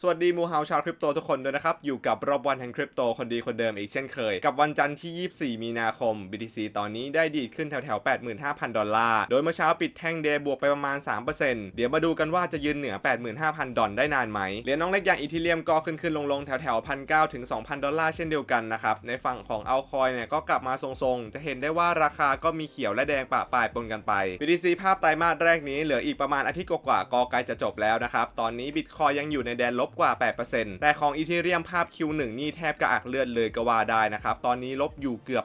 สวัสดีมูฮาชาวคริปโตทุกคนด้วยนะครับ อยู่กับรอบวันแห่งคริปโตคนดีคนเดิมอีกเช่นเคย กับวันจันทร์ที่ 24 มีนาคม BTC ตอนนี้ได้ดีดขึ้นแถวๆ85,000 ดอลลาร์ โดยเมื่อเช้าปิดแท่งเดย์บวกไปประมาณ 3%เดี๋ยวมาดูกันว่าจะยืนเหนือ 85,000 ดอลได้นานไหมเหรียญน้องเล็กอย่างอีทีเรียมก็ขึ้นขึ้นลงลงๆแถว1,900ถึง2,000 ดอลลาร์เช่นเดียวกันนะครับ ในฝั่งของเอาคอยเนี่ยก็กลับมาทรงๆ จะเห็นได้ว่าราคาก็มีเขียวและแดงปะปายปนกันไป BTC ภาพไตรมาสแรกนี้เหลืออีกประมาณอาทิตย์กว่าๆก็ใกล้จะจบแล้วนะครับตอนนี้บิตคอยยังอยู่ในแดนลบกว่า 8%แต่ของอีเทเรียมภาพ Q1 นี่แทบกระอักเลือดเลยก็ว่าได้นะครับ ตอนนี้ลบอยู่เกือบ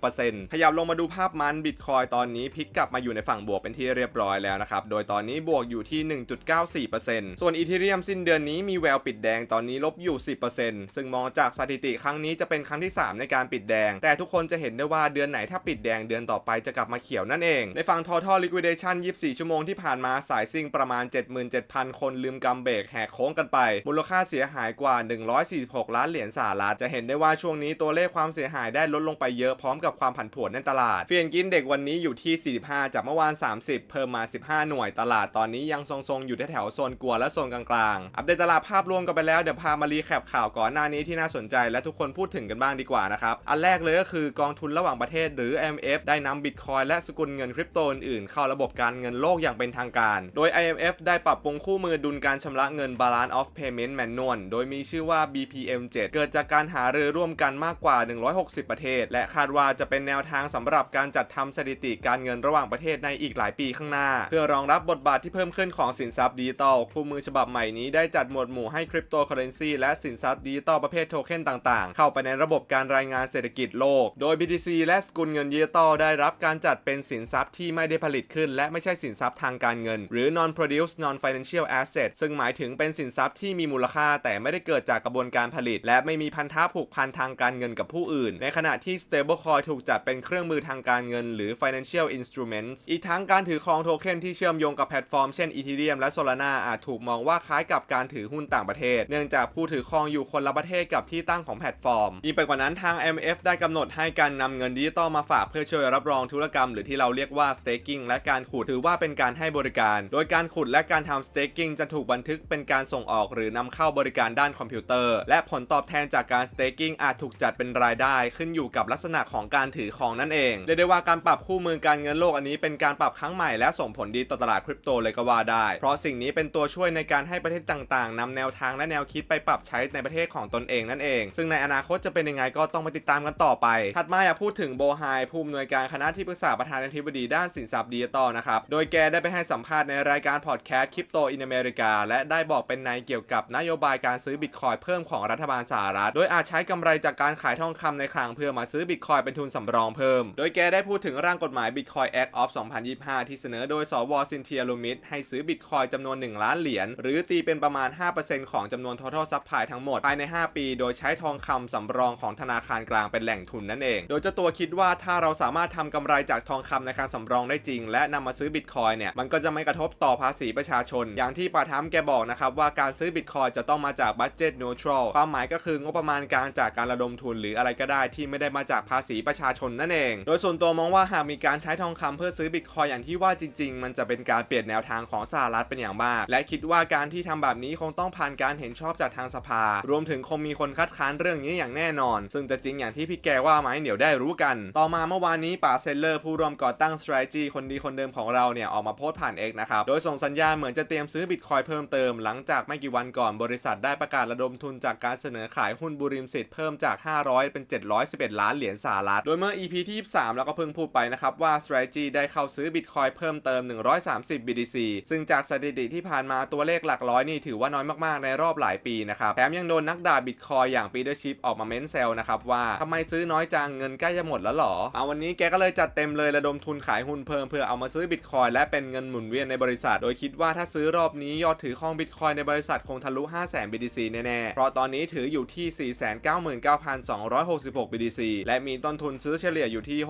40%ขยับลงมาดูภาพมันบิตคอยตอนนี้พลิกกลับมาอยู่ในฝั่งบวกเป็นที่เรียบร้อยแล้วนะครับ โดยตอนนี้บวกอยู่ที่ 1.94%ส่วนอีเทเรียมสิ้นเดือนนี้มีแววปิดแดงตอนนี้ลบอยู่ 10%ซึ่งมองจากสถิติครั้งนี้จะเป็นครั้งที่ 3 ในการปิดแดง แต่ทุกคนจะเห็นได้ว่าเดือนไหนถ้าปิดแดงเดือนต่อไปจะกลับมาเขียวนั่นเอง ในฝั่ง total liquidation 24 ชั่วโมงที่ผ่านมาสายซิ่งประมาณ 77,000 คนลืมกำเบรกแหกโค้งกันไปมูลค่าเสียหายกว่า 146 ล้านเหรียญสหรัฐจะเห็นได้ว่าช่วงนี้ตัวเลขความเสียหายได้ลดลงไปเยอะพร้อมกับความผันผวนในตลาด เฟียนกินเด็กวันนี้อยู่ที่ 45 จากเมื่อวาน 30 เพิ่มมา 15 หน่วยตลาดตอนนี้ยังทรงๆ อยู่แถวโซนกลัวและโซนกลางๆ อัปเดตตลาดภาพรวมกันไปแล้วเดี๋ยวพามารีแคปข่าวก่อนหน้านี้ที่น่าสนใจและทุกคนพูดถึงกันบ้างดีกว่านะครับ อันแรกเลยก็คือกองทุนระหว่างประเทศหรือ IMF ได้นำบิตคอยและสกุลเงินคริปโตอื่นๆเข้าระบบการเงินโลกอย่างเป็นทางการ โดย IMF ได้ปรับปรุงคู่มือดุลการชำระเงิน Balance of Payment Manual โดยมีชื่อว่า BPM7 เกิดจากการหารือร่วมกันมากกว่า 160 ประเทศ และคาดว่าจะเป็นแนวทางสำหรับการจัดทำสถิติการเงินระหว่างประเทศในอีกหลายปีข้างหน้า เพื่อรองรับบทบาทที่เพิ่มขึ้นของสินทรัพย์ดิจิตอลคู่มือฉบับใหม่นี้ได้จัดหมวดหมู่ให้คริปโตเคอเรนซีและสินทรัพย์ดิจิตอลประเภทโทเค็นต่างๆ เข้าไปในระบบการรายงานเศรษฐกิจโลก โดย BTC และสกุลเงินดิจิตอลได้รับการจัดเป็นสินทรัพย์ที่ไม่ได้ผลิตขึ้น และไม่ใช่สินทรัพย์ทางการเงิน หรือ non produce non financial asset ซึ่งหมายถึงเป็นสินทรัพย์ที่มีมูลค่า แต่ไม่ได้เกิดจากกระบวนการผลิต และไม่มีพันธะผูกพันทางการเงินกับผู้อื่น ในขณะที่ stablecoin ถูกจัดเป็นเครื่องมือทางการเงิน หรือ financial instruments อีกทั้งการถือครองโทเค็นที่เชื่อมโยงกับแพลตฟอร์มเช่น Ethereum และ Solana อาจถูกมองว่าคล้ายกับการถือหุ้นต่างประเทศ เนื่องจากผู้ถือครองอยู่คนละประเทศกับที่ตั้งของแพลตฟอร์มยิ่งไปกว่านั้นทาง MF ได้กำหนดให้การนำเงินดิจิตอลมาฝากเพื่อช่วยรับรองธุรกรรม หรือที่เราเรียกว่า staking และการขุดถือว่าเป็นการให้บริการ โดยการขุดและการทำ staking จะถูกบันทึกเป็นการส่งออกหรือนำเข้าบริการด้านคอมพิวเตอร์ และผลตอบแทนจากการ staking อาจถูกจัดเป็นรายได้ขึ้นอยู่กับลักษณะของการถือครองนั่นเองเรียกได้ว่าการปรับคู่มือการเงินโลกอันนี้เป็นการปรับครั้งใหม่และส่งผลดีต่อตลาดคริปโตเลยก็ว่าได้ เพราะสิ่งนี้เป็นตัวช่วยในการให้ประเทศต่างๆนำแนวทางและแนวคิดไปปรับใช้ในประเทศของตนเองนั่นเอง ซึ่งในอนาคตจะเป็นยังไงก็ต้องไปติดตามกันต่อไป ถัดมาอยากพูดถึงโบไฮผู้อำนวยการคณะที่ปรึกษาประธานาธิบดีด้านสินทรัพย์ดิจิตอลนะครับ โดยแกได้ไปให้สัมภาษณ์ในรายการพอดแคสต์คริปโตอินอเมริกาและได้บอกเป็นในเกี่ยวกับนโยบายการซื้อบิตคอยเพิ่มของรัฐบาลสหรัฐ โดยอาจใช้กำไรจากการขายทองคำในคลังเพื่อมาซื้อบิตคอยเป็นทุนสำรองเพิ่ม โดยแกได้พูดถึงร่างกฎหมาย Bitcoin Act of 2025 ที่เสนอโดยสวซินเทียลูมิดให้ซื้อบิตคอยจำนวน 1 ล้านเหรียญหรือตีเป็นประมาณ 5%ของจำนวน total supply ทั้งหมด ภายใน 5 ปี โดยใช้ทองคำสำรองของธนาคารกลางเป็นแหล่งทุนนั่นเอง โดยเจ้าตัวคิดว่าถ้าเราสามารถทำกำไรจากทองคำในการสำรองได้จริง และนำมาซื้อบิตคอยเนี่ยมันก็จะไม่กระทบต่อภาษีประชาชน อย่างที่ปาทัมแกบอกนะครับว่าการซื้อบิตคอยจะต้องมาจาก budget neutral ความหมายก็คืองบประมาณกลางจากการระดมทุนหรืออะไรก็ได้ที่ไม่ได้มาจากภาษีประชาชนนั่นเอง โดยส่วนตัวมองว่าหากมีการใช้ทองคำเพื่อซื้อบิตคอยอย่างที่ว่าจริง ๆ มันจะเป็นการเปลี่ยนแนวทางของสหรัฐเป็นอย่างมาก และคิดว่าการที่ทำแบบนี้คงต้องผ่านการเห็นชอบจากทางสภา รวมถึงคงมีคนคัดค้านเรื่องนี้อย่างแน่นอน ซึ่งจะจริงอย่างที่พี่แกว่าไหมเดี๋ยวได้รู้กัน ต่อมาเมื่อวานนี้ป่าเซลเลอร์ผู้ร่วมก่อตั้ง strategy คนดีคนเดิมของเราเนี่ยออกมาโพสต์ผ่าน X นะครับ โดยส่งสัญญาณเหมือนจะเตรียมซื้อบิตคอยเพิ่มเติมหลังจากไม่กี่วันก่อนบริษัทได้ประกาศระดมทุนจากการเสนอขายหุ้นบุริมสิทธิ์เพิ่มจาก 500 เป็น 711 ล้านเหรียญสหรัฐ โดยเมื่อ EP ที่23แล้วก็เพิ่งพูดไปนะครับว่า strategy ได้เข้าซื้อบิตคอยเพิ่มเติม 130 BTC ซึ่งจากสถิติที่ผ่านมาตัวเลขหลักร้อยนี่ถือว่าน้อยมากๆ ในรอบหลายปีนะครับ แถมยังโดนนักด่าบิตคอยอย่างปีเตอร์ชิพออกมาเม้นเซลนะครับว่าทำไมซื้อน้อยจังเงินใกล้จะหมดแล้วหรอ เอาวันนี้แกก็เลยจัดเต็มเลยระดมทุนขายหุ้นเพิ่มเพื่อเอามาซื้อบิตคอยและเป็นเงินหมุนเวียนในบริษัท โดยคิดว่าถ้าซื้อรอบนี้ยอดถือครองบิตคอยในบริษัทคงทะลุ 500,000 BTC แน่ๆ เพราะตอนนี้ถืออยู่ที่ 499,266 BTC และมีต้นทุนซื้อเฉลี่ยอยู่ที่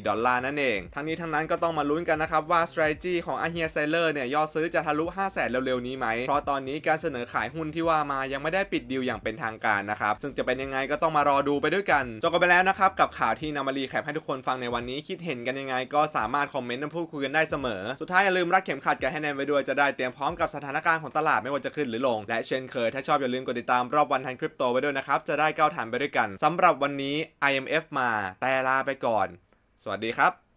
66,384 ดอลลาร์นั่นเอง ทั้งนี้ทั้งนั้นก็ต้องมาลุ้นกันนะครับว่า strategy ของอาเฮียไซเลอร์เนี่ยยอดซื้อจะทะลุ 500,000 เร็วๆ นี้ไหม เพราะตอนนี้การเสนอขายหุ้นที่ว่ามายังไม่ได้ปิดดีลอย่างเป็นทางการนะครับ ซึ่งจะเป็นยังไงก็ต้องมารอดูไปด้วยกัน จบกันไปแล้วนะครับกับข่าวที่นำมารีแคปให้ทุกคนฟังในวันนี้คิดเห็นกันยังไง ก็สามารถคอมเมนต์และพูดคุยกันได้เสมอ สุดท้ายอย่าลืมรัดเข็มขัดกันให้แนนไว้ด้วยจะได้เตรียมพร้อมกับสถานการณ์ของตลาดไม่ว่าจะขึ้นหรือลง และเช่นเคยถ้าชอบอย่าลืมกดติดตามรอบวันทันคริปโตไว้ด้วยนะครับ จะได้ก้าวทันไปด้วยกันสำหรับวันนี้ IMF มาแต่ลาไปก่อน สวัสดีครับ